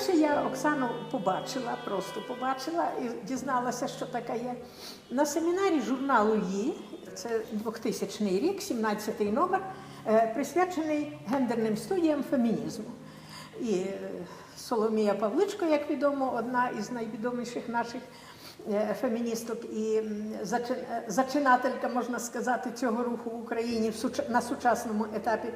Вперше я Оксану побачила, просто побачила і дізналася, що така є. На семінарі журналу «Ї», це 2000 рік, 17-й номер, е, присвячений гендерним студіям фемінізму. І е, Соломія Павличко, як відомо, одна із найвідоміших наших е, феміністок і зачинателька, можна сказати, цього руху в Україні на сучасному етапі.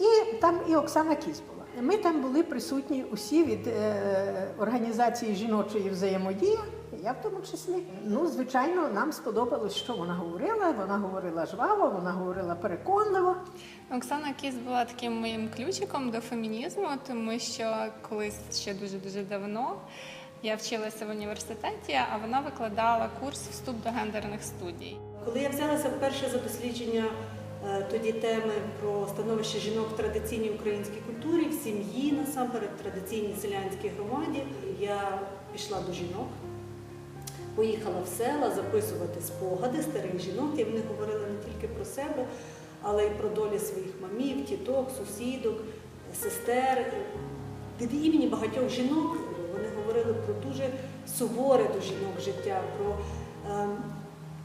І там і Оксана Кіс була. Ми там були присутні усі від е, організації жіночої взаємодії, я в тому числі. Ну, звичайно, нам сподобалось, що вона говорила. Вона говорила жваво, вона говорила переконливо. Оксана Кіс була таким моїм ключиком до фемінізму, тому що колись ще дуже дуже давно я вчилася в університеті, а вона викладала курс вступ до гендерних студій. Коли я взялася вперше за дослідження е, тоді теми про становище жінок в традиційній українській культурі, в сім'ї насамперед, в традиційній селянській громаді, я пішла до жінок, поїхала в села записувати спогади старих жінок, і вони говорили не тільки про себе, але й про долі своїх мамів, тіток, сусідок, сестер. Від імені багатьох жінок вони говорили про дуже суворе до жінок життя, про ем,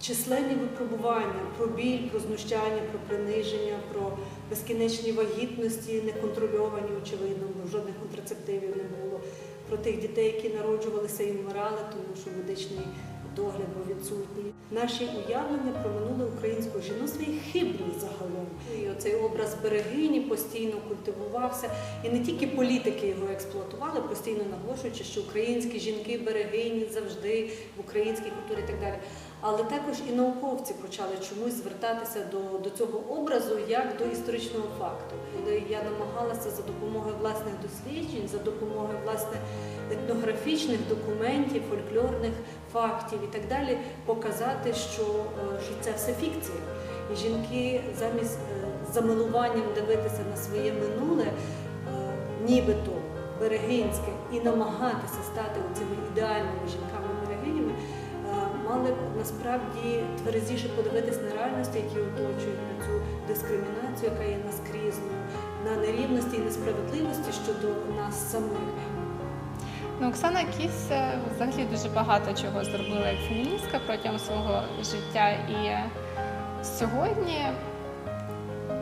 численні випробування, про біль, про знущання, про приниження, про безкінечні вагітності, неконтрольовані, очевидно, жодних контрацептивів не було, про тих дітей, які народжувалися і вмирали, тому що медичний догляд був відсутній. Наші уявлення про минуле українського жіноцтва є хибні загалом. І оцей образ берегині постійно культивувався. І не тільки політики його експлуатували, постійно наголошуючи, що українські жінки берегині завжди в українській культурі і так далі. Але також і науковці почали чомусь звертатися до, до цього образу як до історичного факту. Коли я намагалася за допомогою власних досліджень, за допомогою власне етнографічних документів, фольклорних фактів і так далі, показати, що, е, що це все фікція. І жінки замість е, замилуванням дивитися на своє минуле, е, нібито берегинське, і намагатися стати цими ідеальними жінками-берегинями, мали б насправді тверезіше подивитись на реальності, які оточують на цю дискримінацію, яка є наскрізною, на нерівності і несправедливості щодо нас самих. Ну, Оксана Кіс е, взагалі дуже багато чого зробила як феміністка протягом свого життя. І сьогодні,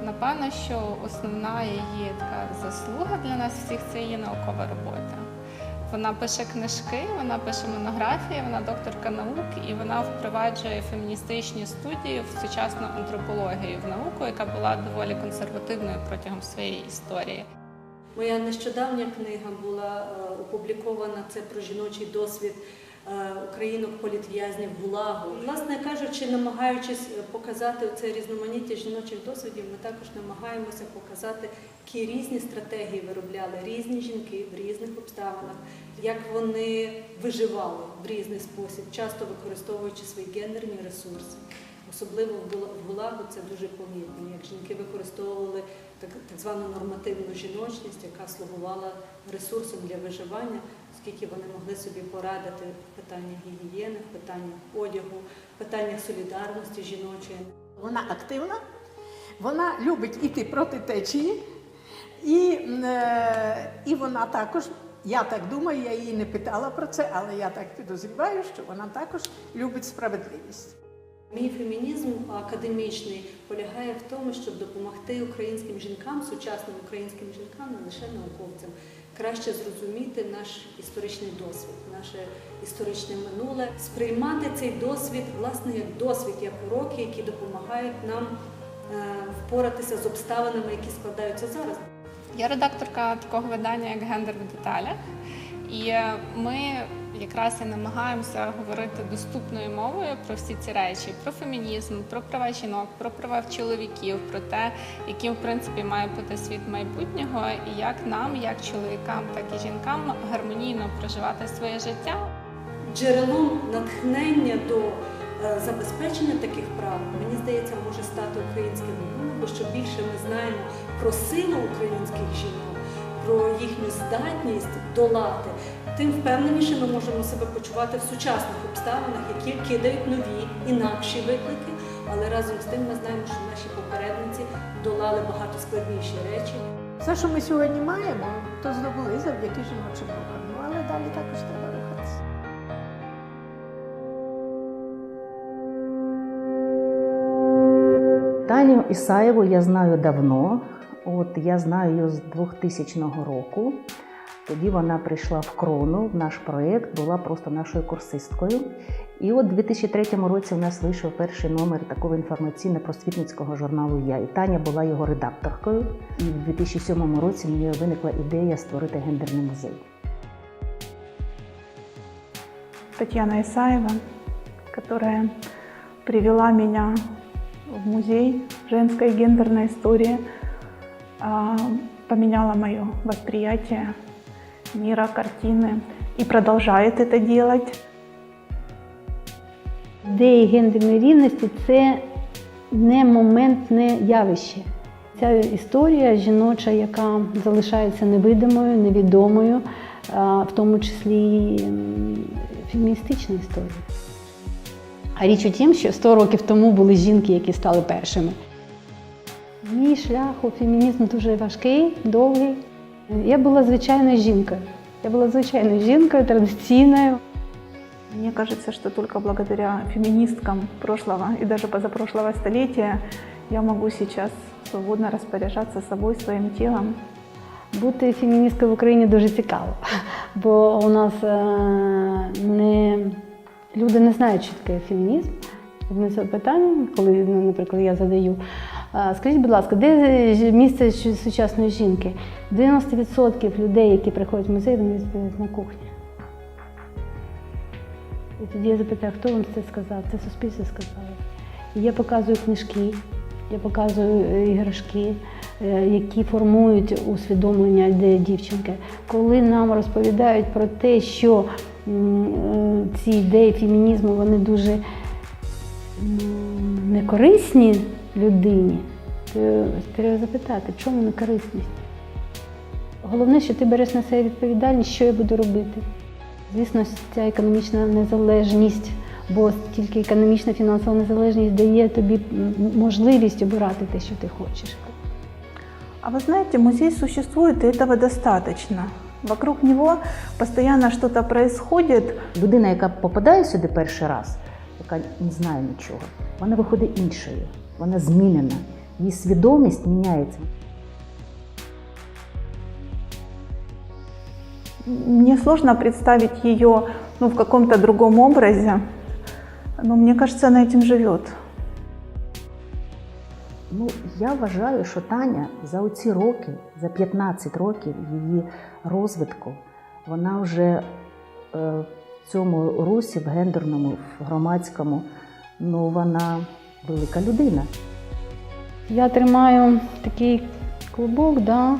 напевно, що основна її така заслуга для нас всіх це її наукова робота. Вона пише книжки, вона пише монографії, вона докторка наук і вона впроваджує феміністичні студії в сучасну антропологію в науку, яка була доволі консервативною протягом своєї історії. Моя нещодавня книга була е, опублікована. Це про жіночий досвід українок політв'язнів ГУЛАГу. Власне кажучи, намагаючись е, показати це різноманіття жіночих досвідів, ми також намагаємося показати, які різні стратегії виробляли різні жінки в різних обставинах, як вони виживали в різний спосіб, часто використовуючи свої гендерні ресурси. Особливо в ГУЛАГу це дуже помітно, як жінки використовували так, так звану нормативну жіночність, яка слугувала ресурсом для виживання, оскільки вони могли собі порадити в питаннях гігієни, в питаннях одягу, в питаннях солідарності жіночої. Вона активна, вона любить іти проти течії, і, е, і вона також, я так думаю, я її не питала про це, але я так підозріваю, що вона також любить справедливість. Мій фемінізм академічний полягає в тому, щоб допомогти українським жінкам, сучасним українським жінкам, не лише науковцям, краще зрозуміти наш історичний досвід, наше історичне минуле, сприймати цей досвід власне як досвід, як уроки, які допомагають нам е, впоратися з обставинами, які складаються зараз. Я редакторка такого видання, як Гендер в деталях. І е, ми якраз і намагаємося говорити доступною мовою про всі ці речі: про фемінізм, про права жінок, про права чоловіків, про те, яким в принципі має бути світ майбутнього, і як нам, як чоловікам, так і жінкам гармонійно проживати своє життя. Джерелом натхнення до е, забезпечення таких прав, мені здається, може стати українське минуле, бо що більше ми знаємо про силу українських жінок, про їхню здатність долати, тим впевненіше ми можемо себе почувати в сучасних обставинах, які кидають нові, інакші виклики. Але разом з тим ми знаємо, що наші попередниці долали багато складніші речі. Все, що ми сьогодні маємо, то здобули завдяки жіночим рухам. Ну, але далі також треба рухатися. Таню Ісаєву я знаю давно. От я знаю її з 2000 року. Тоді вона прийшла в крону в наш проєкт, була просто нашою курсисткою. І от у 2003 році у нас вийшов перший номер такого інформаційно-просвітницького журналу Я. І Таня була його редакторкою. І в 2007 році мені виникла ідея створити гендерний музей. Татьяна Исаева, которая привела меня в музей женской гендерной истории, поменяла мое восприятие мира, картины и продолжает это делать. Ідеї гендерної рівності це не моментне явище. Ця історія жіноча, яка залишається невидимою, невідомою, в тому числі феміністична історія. А річ у тім, що 100 років тому були жінки, які стали першими. Мій шлях у фемінізм дуже важкий, довгий. Я була звичайною жінкою. Я була звичайною жінкою, традиційною. Мне кажется, что только благодаря феминисткам прошлого и даже позапрошлого столетия я могу сейчас свободно распоряжаться собой, своим телом. Бути феміністкою в Україні дуже цікаво, бо у нас е, не люди не знають, що таке фемінізм. Одне з питань, коли, ну, наприклад, я задаю, «А, скажіть, будь ласка, де місце сучасної жінки? 90% людей, які приходять в музей, вони відповідають на кухні. І тоді я запитаю, хто вам це сказав? Це суспільство сказало. І я показую книжки, я показую е, іграшки, е, які формують усвідомлення дівчинки. Коли нам розповідають про те, що е, ці ідеї фемінізму вони дуже некорисні людині, то треба запитати, чому некорисність? Головне, що ти береш на себе відповідальність, що я буду робити. Звісно, ця економічна незалежність, бо тільки економічна фінансова незалежність дає тобі можливість обирати те, що ти хочеш. А вы знаете, музей существует, и этого достаточно. Вокруг него постоянно что-то происходит, Людина, яка попадає сюди перший раз, яка не знає нічого, вона виходить іншою, вона змінена, її свідомість міняється. Мне сложно представить ее ну, в каком-то другом образе, но мне кажется, она этим живет. Ну, я вважаю, що Таня за оці роки, за 15 років її розвитку, вона вже е, в цьому русі, в гендерному, в громадському, ну вона велика людина. Я тримаю такий клубок да,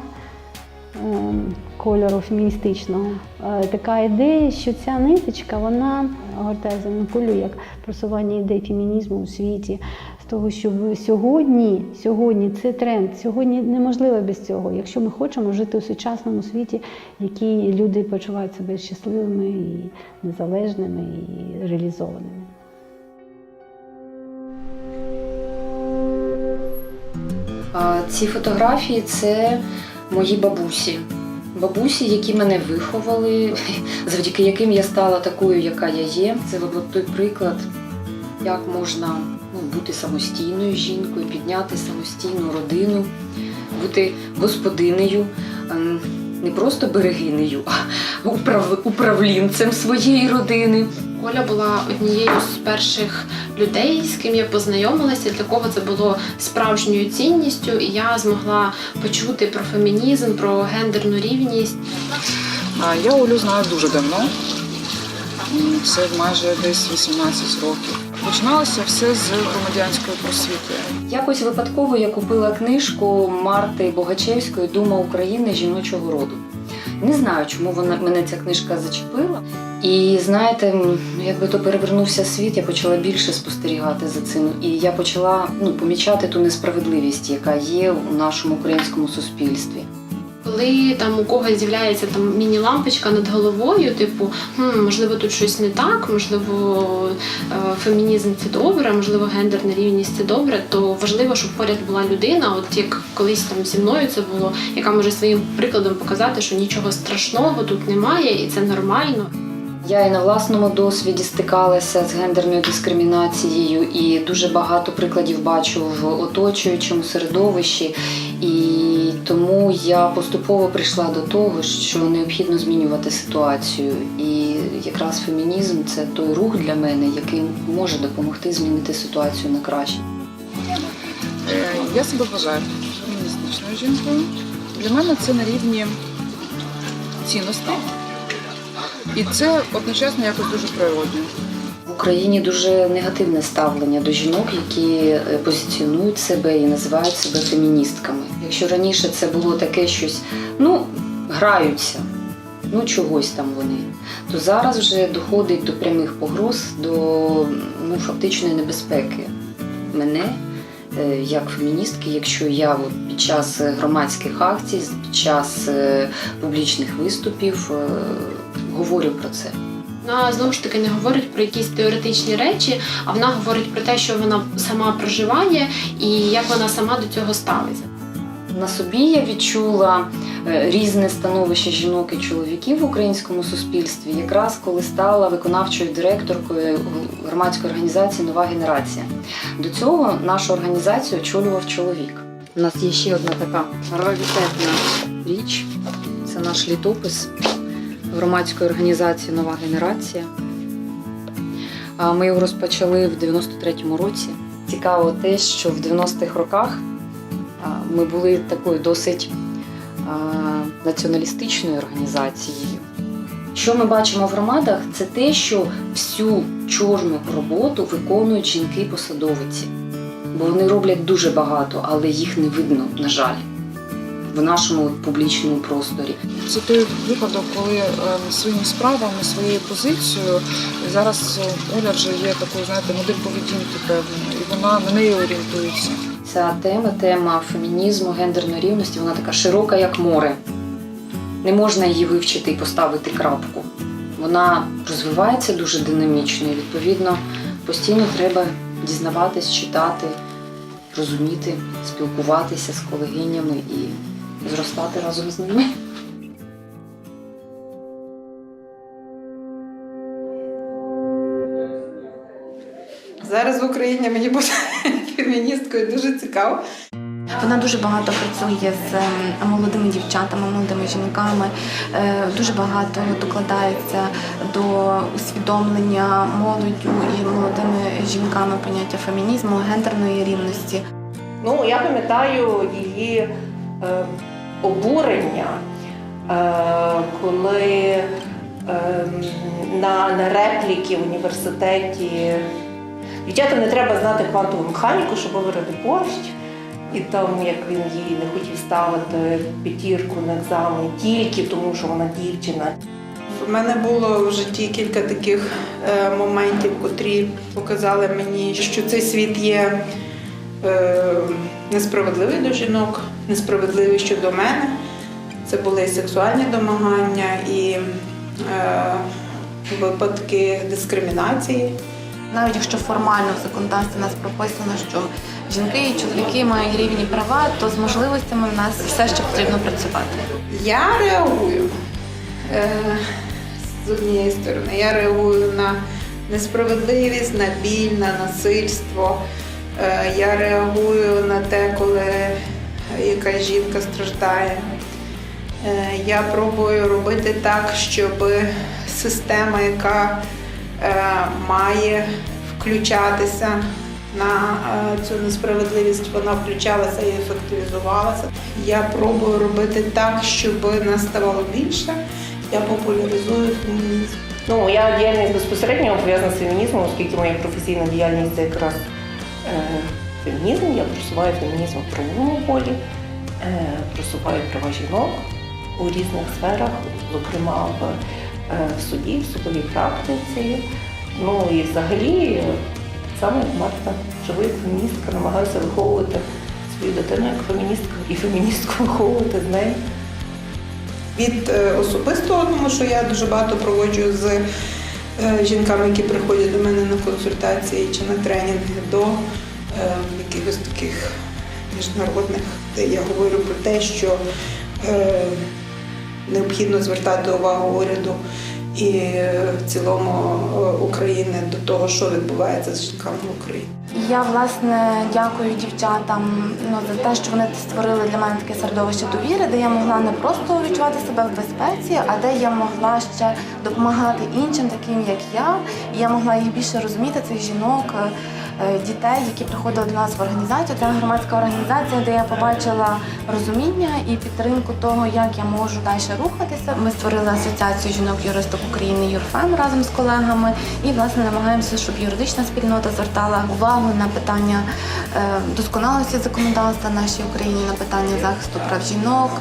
ем, кольору феміністичного. Е, Така ідея, що ця ниточка вона гортає земну кулю як просування ідей фемінізму у світі. З того, що сьогодні, сьогодні це тренд. Сьогодні неможливо без цього. Якщо ми хочемо жити у сучасному світі, в якій люди почувають себе щасливими і незалежними і реалізованими. Ці фотографії це мої бабусі. Бабусі, які мене виховали, завдяки яким я стала такою, яка я є. Це той приклад, як можна ну, бути самостійною жінкою, підняти самостійну родину, бути господинею, ем, не просто берегинею, управ- управлінцем своєї родини. Оля була однією з перших людей, з ким я познайомилася. Для кого це було справжньою цінністю, і я змогла почути про фемінізм, про гендерну рівність. Я Олю знаю дуже давно. Це майже десь 18 років. Починалося все з громадянської просвіти. Якось випадково я купила книжку Марти Богачевської Дума України жіночого роду. Не знаю, чому вона мене ця книжка зачепила. І знаєте, якби то перевернувся світ, я почала більше спостерігати за цим. І я почала ну, помічати ту несправедливість, яка є у нашому українському суспільстві. Коли там у когось з'являється там міні-лампочка над головою, типу, хм, можливо, тут щось не так, можливо, е, фемінізм це добре, можливо, гендерна рівність це добре, то важливо, щоб поряд була людина, от як колись там зі мною це було, яка може своїм прикладом показати, що нічого страшного тут немає, і це нормально. Я і на власному досвіді стикалася з гендерною дискримінацією, і дуже багато прикладів бачу в оточуючому середовищі. І тому я поступово прийшла до того, що необхідно змінювати ситуацію. І якраз фемінізм це той рух для мене, який може допомогти змінити ситуацію на краще. Е, Я себе вважаю феміністичною жінкою. Для мене це на рівні цінностей. І це одночасно якось дуже природньо. В Україні дуже негативне ставлення до жінок, які е, позиціонують себе і називають себе феміністками. Якщо раніше це було таке щось, ну, граються, ну чогось там вони, то зараз вже доходить до прямих погроз, до ну, фактичної небезпеки мене. е, Як феміністки, якщо я під час громадських акцій, під час е, публічних виступів говорю про це. Вона знову ж таки не говорить про якісь теоретичні речі, а вона говорить про те, що вона сама проживає і як вона сама до цього ставиться. На собі я відчула е, різне становище жінок і чоловіків в українському суспільстві, якраз коли стала виконавчою директоркою громадської організації Нова генерація. До цього нашу організацію очолював чоловік. У нас є ще одна така раритетна річ. Це наш літопис громадської організації Нова генерація. Ми його розпочали в 93-му році. Цікаво те, що в 90-х роках ми були такою досить націоналістичною організацією. Що ми бачимо в громадах, це те, що всю чорну роботу виконують жінки-посадовиці. Бо вони роблять дуже багато, але їх не видно, на жаль, в нашому публічному просторі. Це той випадок, коли е, своїми справами, своєю позицією зараз Оля вже є такою, знаєте, модель поведінки певною, і вона на неї орієнтується. Ця тема, тема фемінізму, гендерної рівності, вона така широка, як море. Не можна її вивчити і поставити крапку. Вона розвивається дуже динамічно, і відповідно постійно треба дізнаватись, читати, розуміти, спілкуватися з колегинями і зростати разом з ними. Зараз в Україні мені бути феміністкою дуже цікаво. Вона дуже багато працює з ем, молодими дівчатами, молодими жінками. Е, Дуже багато докладається до усвідомлення молоддю і молодими жінками поняття фемінізму, гендерної рівності. Ну, я пам'ятаю її е, обурення, е, коли е, на, на репліки в університеті дівчата не треба знати квантову механіку, щоб виварити борщ. І там, як він їй не хотів ставити п'ятірку на екзамен тільки тому, що вона дівчина. В мене було в житті кілька таких е, моментів, котрі показали мені, що цей світ є е, несправедливий до жінок, несправедливий щодо мене. Це були і сексуальні домагання, і е, випадки дискримінації. Навіть якщо формально в законодавстві у нас прописано, що жінки і чоловіки мають рівні права, то з можливостями в нас все ще потрібно працювати. Я реагую е, з однієї сторони. Я реагую на несправедливість, на біль, на насильство. Е, я реагую на те, коли якась жінка страждає. Е, я пробую робити так, щоб система, яка е, має включатися на е, цю несправедливість, вона включалася і ефективізувалася. Я пробую робити так, щоб нас ставало більше. Я популяризую фемінізм. Ну, моя діяльність безпосередньо пов'язана з фемінізмом, оскільки моя професійна діяльність це якраз фемінізм. Я просуваю фемінізм в правовому полі, е, просуваю права жінок у різних сферах, зокрема в, е, суді, в судовій практиці. Ну і взагалі, саме як матка, живу як феміністка, намагаюся виховувати свою дитину як феміністку і феміністку виховувати з нею від е, особистого, тому що я дуже багато проводжу з жінками, які приходять до мене на консультації чи на тренінги, до якихось таких міжнародних, де я говорю про те, що е, необхідно звертати увагу уряду і е, в цілому е, України до того, що відбувається з жінками в Україні. Я власне дякую дівчатам ну, за те, що вони створили для мене таке середовище довіри, де я могла не просто відчувати себе в безпеці, а де я могла ще допомагати іншим, таким як я. І я могла їх більше розуміти, цих жінок, е, дітей, які приходили до нас в організацію. Це громадська організація, де я побачила розуміння і підтримку того, як я можу далі рухатися. Ми створили асоціацію жінок-юристок України Юрфем разом з колегами і власне намагаємося, щоб юридична спільнота звертала увагу на питання е, досконалості законодавства нашій Україні, на питання захисту прав жінок.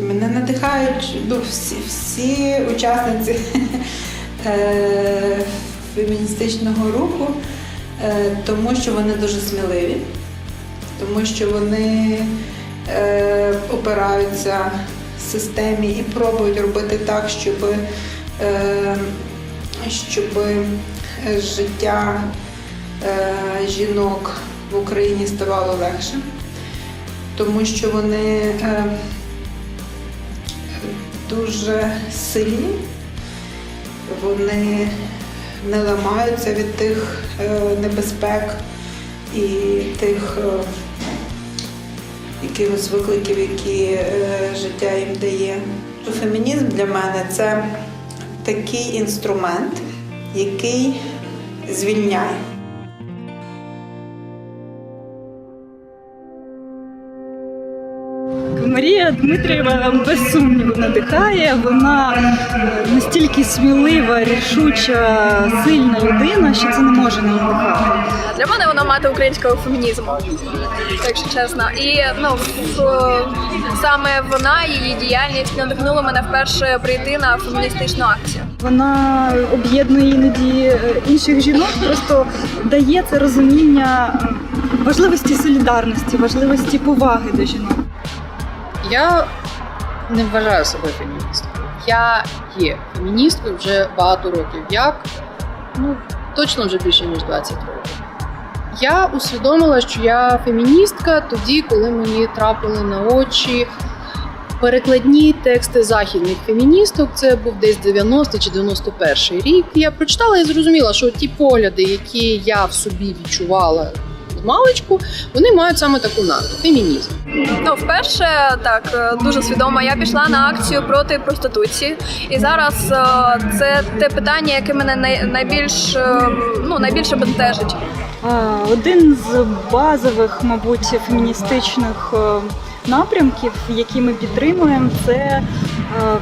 Мене надихають ну, всі, всі учасниці е, феміністичного руху, е, тому що вони дуже сміливі, тому що вони е, опираються системі і пробують робити так, щоб, е, щоб життя е, жінок в Україні ставало легшим, тому що вони е, дуже сильні, вони не ламаються від тих е, небезпек і тих е, якихось викликів, які е, життя їм дає. Фемінізм для мене це такий інструмент, який звільняє. Марія Дмитрієва без сумніву надихає. Вона е, настільки смілива, рішуча, сильна людина, що це не може не надихати. Для мене вона мати українського фемінізму, якщо чесно. І ну саме вона, її діяльність надихнула мене вперше прийти на феміністичну акцію. Вона об'єднує іноді е, інших жінок, просто дає це розуміння важливості солідарності, важливості поваги до жінок. Я не вважаю себе феміністкою. Я є феміністкою вже багато років. Як? Ну, точно вже більше ніж 20 років. Я усвідомила, що я феміністка тоді, коли мені трапили на очі перекладні тексти західних феміністок. Це був десь 90 чи 91 рік. Я прочитала і зрозуміла, що ті погляди, які я в собі відчувала маличку, вони мають саме таку назву фемінізм. Ну, вперше так е, дуже свідомо. Я пішла на акцію проти проституції, і зараз е, це те питання, яке мене найбільш е, ну найбільше бентежить. Один з базових, мабуть, феміністичних напрямків, які ми підтримуємо, це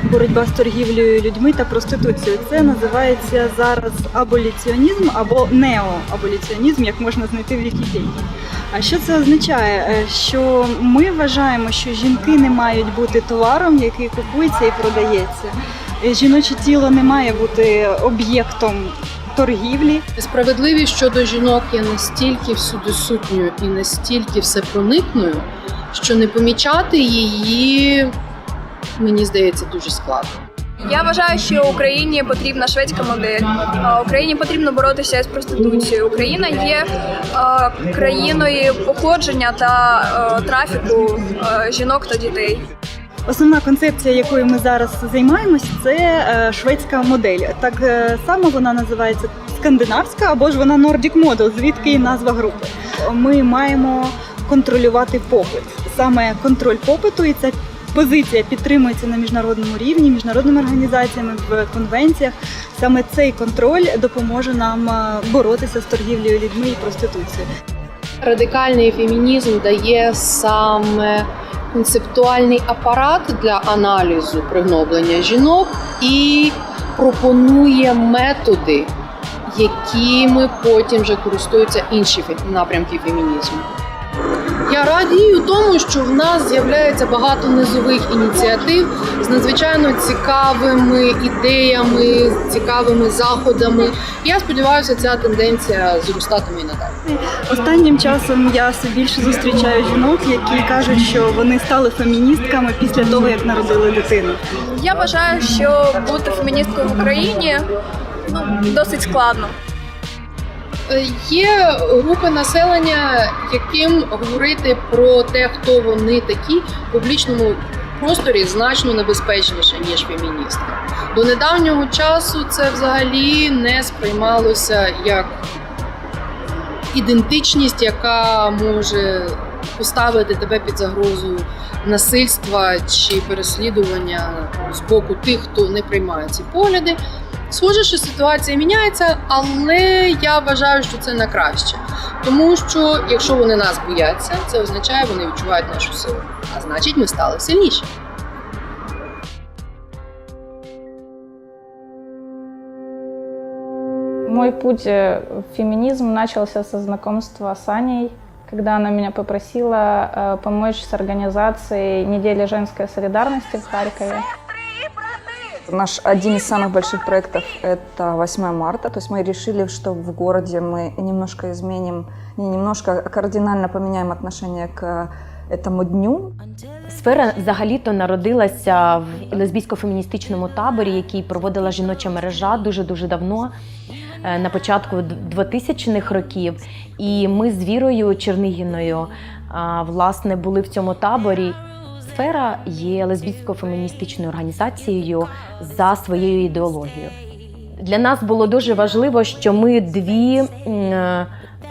боротьба з торгівлею людьми та проституцією. Це називається зараз аболіціонізм або неоаболіціонізм, як можна знайти в Вікіпедії. А що це означає? Е, Що ми вважаємо, що жінки не мають бути товаром, який купується і продається. Е, Жіноче тіло не має бути об'єктом торгівлі. Справедливість щодо жінок є настільки всюди сутньою і настільки всепроникною, що не помічати її, мені здається, дуже складно. Я вважаю, що Україні потрібна шведська модель. Україні потрібно боротися з проституцією. Україна є е, країною походження та е, трафіку е, жінок та дітей. Основна концепція, якою ми зараз займаємось, це е, шведська модель. Так е, само вона називається скандинавська або ж вона Nordic Model, звідки і назва групи. Ми маємо контролювати попит. Саме контроль попиту, і ця позиція підтримується на міжнародному рівні, міжнародними організаціями в конвенціях. Саме цей контроль допоможе нам е, боротися з торгівлею людьми і проституцією. Радикальний фемінізм дає саме концептуальний апарат для аналізу пригноблення жінок і пропонує методи, якими потім вже користуються інші напрямки фемінізму. Я радію тому, що в нас з'являється багато низових ініціатив з надзвичайно цікавими ідеями, цікавими заходами. Я сподіваюся, ця тенденція зростатиме і надалі. Останнім часом я все більше зустрічаю жінок, які кажуть, що вони стали феміністками після того, як народили дитину. Я вважаю, що бути феміністкою в Україні ну, досить складно. Е, Є групи населення, яким говорити про те, хто вони такі в публічному просторі значно небезпечніше, ніж феміністка. До недавнього часу це взагалі не сприймалося як ідентичність, яка може поставити тебе під загрозою насильства чи переслідування з боку тих, хто не приймає ці погляди. Схоже, що ситуація міняється, але я вважаю, що це на краще. Тому що якщо вони нас бояться, це означає, вони відчувають нашу силу. А значить, ми стали сильніші. Мой путь э, в феминизм начался со знакомства с Аней, когда она меня попросила э, помочь с организацией недели женской солидарности в Харькове. Наш один из самых больших проектов – это 8 марта. То есть мы решили, что в городе мы немножко изменим, не немножко, а кардинально поменяем отношение к этому дню. Сфера взагалі-то народилася в лесбійсько-феміністичному таборі, який проводила жіноча мережа дуже дуже давно, е, на початку 2000-х років. І ми з Вірою Чернигіною а, власне були в цьому таборі. Сфера є лесбійсько-феміністичною організацією за своєю ідеологією. Для нас було дуже важливо, що ми дві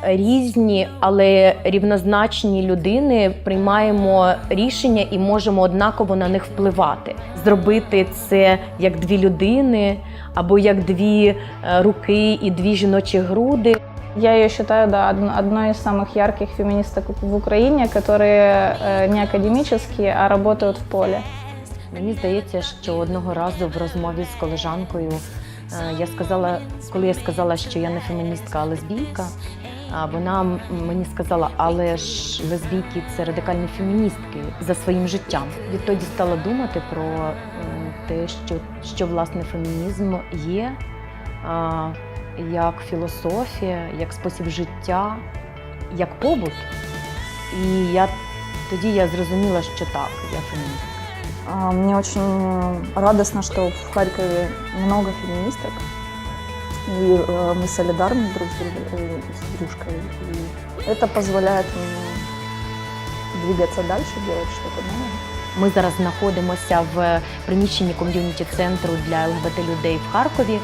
різні, але рівнозначні людини приймаємо рішення і можемо однаково на них впливати. Зробити це як дві людини або як дві е, руки і дві жіночі груди. Я ее считаю да, од- одной из самых ярких феминисток в Украине, которые э, не академические, а работают в поле. Мені здається, що одного разу в розмові з колежанкою е, я сказала, коли я сказала, що я не феміністка, а лесбійка, а вона м- мені сказала, але ж лесбійки це радикальні феміністки за своїм життям. Відтоді стала думати про е, те, що, що власне фемінізм є а, як філософія, як спосіб життя, як побут. І я тоді я зрозуміла, що так, я феміністка. А, Мне очень э, радостно, что в Харькове много феминисток. И э, мы солидарны друг с, друг- э, с дружкой. И это позволяет мне двигаться дальше, делать что-то новое. Ми зараз знаходимося в приміщенні ком'юніті центру для ЛГБТ людей в Харкові,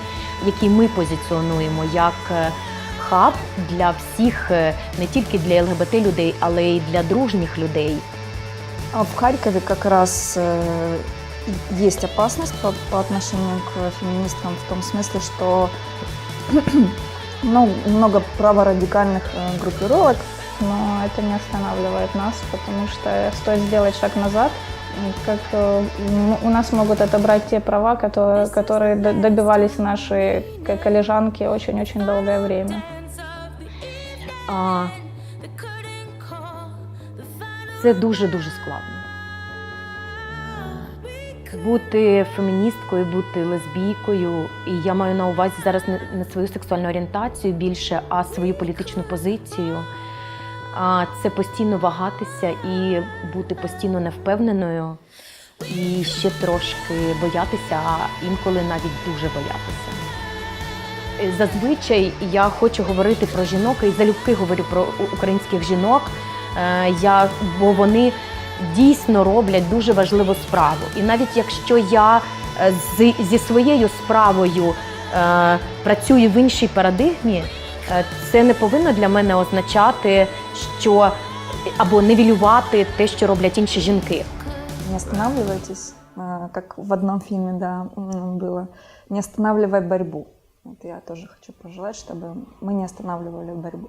який ми позиціонуємо як е, хаб для всіх, е, не тільки для ЛГБТ людей, але й для дружніх людей. А в Харькове как раз э, есть опасность по, по отношению к феминисткам в том смысле, что ну, много праворадикальных э, группировок. Но это не останавливает нас, потому что стоит сделать шаг назад, и как э, м- у нас могут отобрать те права, которые, которые д- добивались наши к- коллежанки очень-очень долгое время. А, це дуже-дуже складно. Бути феміністкою, бути лесбійкою, і я маю на увазі зараз не не свою сексуальну орієнтацію більше, а свою політичну позицію. Це постійно вагатися і бути постійно невпевненою, і ще трошки боятися, а інколи навіть дуже боятися. Зазвичай я хочу говорити про жінок і залюбки говорю про українських жінок, е, я, бо вони дійсно роблять дуже важливу справу. І навіть якщо я е, зі своєю справою е, працюю в іншій парадигмі, це не повинно для мене означати, що або нивелювати те, що роблять інші жінки. Не останавливайтесь, э, как в одном фильме да, м, было, не останавливай борьбу. Вот я тоже хочу пожелать, чтобы мы не останавливали борьбу.